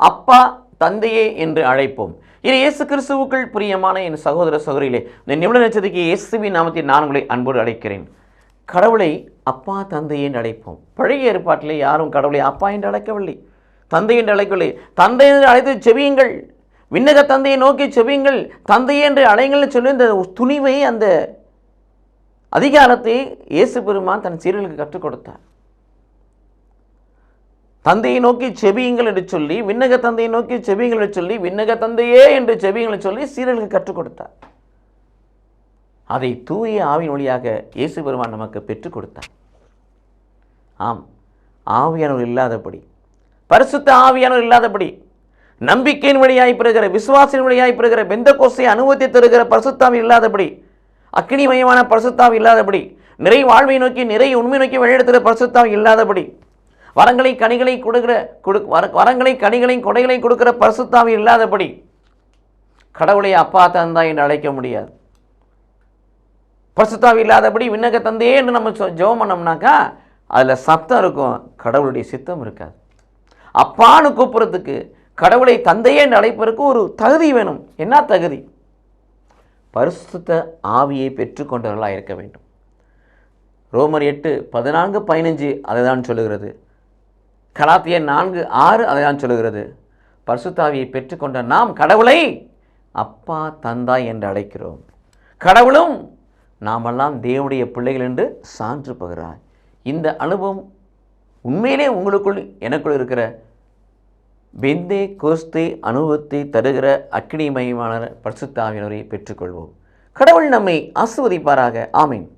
அப்பா தந்தையே என்று அழைப்போம். இது இயேசு கிறிஸ்துவுக்குள் பிரியமான என் சகோதர சகோதரிகளே இந்த நிமிட நட்சத்திற்கு இயேசுவின் நாமத்தில் நான் உங்களை அன்போடு அழைக்கிறேன். கடவுளை அப்பா தந்தை என்று அழைப்போம். பழைய ஏற்பாட்டிலே யாரும் கடவுளை அப்பா என்று அழைக்கவில்லை. தந்தை என்று அழைக்கவில்லை. தந்தை என்று அழைத்து செவியுங்கள் விண்ணக தந்தையை நோக்கி செவியுங்கள் தந்தையே என்று அழைங்கள் சொல்லி இந்த துணிவை அந்த அதிகாரத்தை இயேசு பெருமான் தன் சீரர்களுக்கு கற்றுக் கொடுத்தார். தந்தையை நோக்கி செபியுங்கள் என்று சொல்லி விண்ணக தந்தையை நோக்கி செபியுங்கள் என்று சொல்லி விண்ணக தந்தையே என்று செபியுங்கள் சொல்லி சீரர்களுக்கு கற்றுக் கொடுத்தார். அதை தூய ஆவின் வழியாக இயேசு பெருமான் நமக்கு பெற்றுக் கொடுத்தார். ஆம் ஆவியானவர் இல்லாதபடி பரிசுத்த ஆவியானவர் இல்லாதபடி நம்பிக்கையின் வழியாய் பெறுகிற விசுவாசின் வழியாய் பெறுகிற பெந்த கோசை அனுபவத்தை தருகிற பரிசுத்தாவி இல்லாதபடி அக்னிமயமான பரிசுத்தாவி இல்லாதபடி நிறை வாழ்வை நோக்கி நிறை உண்மை நோக்கி வழிநடத்துகிற பரிசுத்தாவி இல்லாதபடி வரங்களை கனிகளை கொடுக்கிற கொடு வர- வரங்களை கனிகளையும் கொடைகளையும் கொடுக்கிற பரிசுத்தாவி இல்லாதபடி கடவுளை அப்பா தந்தா என்று அழைக்க முடியாது. பரிசுத்தாவி இல்லாதபடி விண்ணக தந்தையே என்று நம்ம ஜெபம் பண்ணோம்னாக்கா அதில் சத்தம் இருக்கும் கடவுளுடைய சித்தம் இருக்காது. அப்பான்னு கூப்பிட்றதுக்கு கடவுளை தந்தையே என்று அழைப்பதற்கு ஒரு தகுதி வேணும். என்ன தகுதி? பரிசுத்த ஆவியை பெற்றுக்கொண்டவர்களாக இருக்க வேண்டும். ரோமர் எட்டு பதினான்கு பதினஞ்சு அதை தான் சொல்லுகிறது. கலாத்திய நான்கு ஆறு அதைதான் சொல்லுகிறது. பரிசுத்தாவியை பெற்றுக்கொண்ட நாம் கடவுளை அப்பா தந்தாய் என்று அழைக்கிறோம். கடவுளும் நாமெல்லாம் தேவனுடைய பிள்ளைகள் என்று சான்று பகிறார் இந்த அனுபவம் உண்மையிலே உங்களுக்குள் எனக்குள் இருக்கிற பெந்தே கோஸ்தே அனுபவத்தை தருகிற அக்னிமயமான பரிசுத்தாவினரை பெற்றுக்கொள்வோம். கடவுள் நம்மை ஆசிர்வதிப்பாராக. ஆமீன்.